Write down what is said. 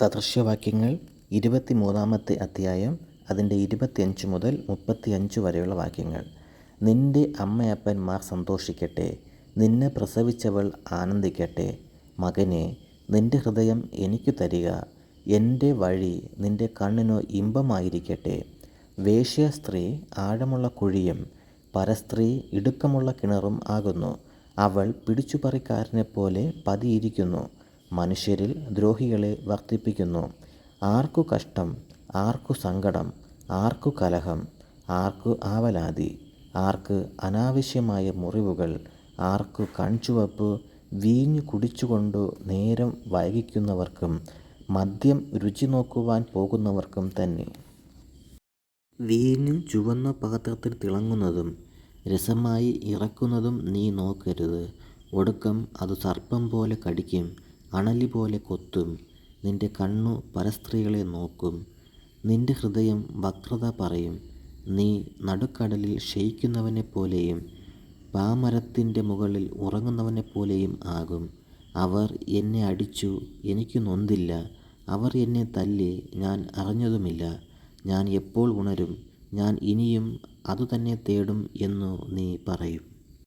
സദൃശവാക്യങ്ങൾ ഇരുപത്തിമൂന്നാമത്തെ അധ്യായം അതിന്റെ ഇരുപത്തിയഞ്ച് മുതൽ മുപ്പത്തിയഞ്ച് വരെയുള്ള വാക്യങ്ങൾ. നിന്റെ അമ്മയപ്പന്മാർ സന്തോഷിക്കട്ടെ നിന്നെ പ്രസവിച്ചവൾ ആനന്ദിക്കട്ടെ. മകനെ നിന്റെ ഹൃദയം എനിക്ക് തരിക എന്റെ വഴി നിന്റെ കണ്ണിനു ഇമ്പമായിരിക്കട്ടെ. വേശ്യാസ്ത്രീ ആഴമുള്ള കുഴിയും പരസ്ത്രീ ഇടുക്കമുള്ള കിണറും ആകുന്നു. അവൾ പിടിച്ചുപറിക്കാരനെപ്പോലെ പതിയിരിക്കുന്നു. മനുഷ്യരിൽ ദ്രോഹികളെ വർദ്ധിപ്പിക്കുന്നു. ആർക്കു കഷ്ടം ആർക്കു സങ്കടം ആർക്കു കലഹം ആർക്കു ആവലാതി ആർക്ക് അനാവശ്യമായ മുറിവുകൾ ആർക്കു കൺചുവപ്പ് വീഞ്ഞു കുടിച്ചുകൊണ്ടു നേരം വൈകിക്കുന്നവർക്കും മദ്യം രുചി നോക്കുവാൻ പോകുന്നവർക്കും തന്നെ. വീഞ്ഞു ചുവന്ന പാത്രത്തിൽ തിളങ്ങുന്നതും രസമായി ഇറക്കുന്നതും നീ നോക്കരുത്. ഒടുക്കം അത് സർപ്പം പോലെ കടിക്കും. അണലി പോലെ കൊത്തും. നിന്റെ കണ്ണു പരസ്ത്രീകളെ നോക്കും. നിന്റെ ഹൃദയം വക്രത പറയും. നീ നടുക്കടലിൽ ക്ഷയിക്കുന്നവനെപ്പോലെയും പാമരത്തിന്റെ മുകളിൽ ഉറങ്ങുന്നവനെപ്പോലെയും ആകും. അവർ എന്നെ അടിച്ചു എനിക്ക് നൊന്തില്ല. അവർ എന്നെ തല്ലി ഞാൻ അറിഞ്ഞതുമില്ല. ഞാൻ എപ്പോൾ ഉണരും? ഞാൻ ഇനിയും അതുതന്നെ തേടും എന്നു നീ പറയും.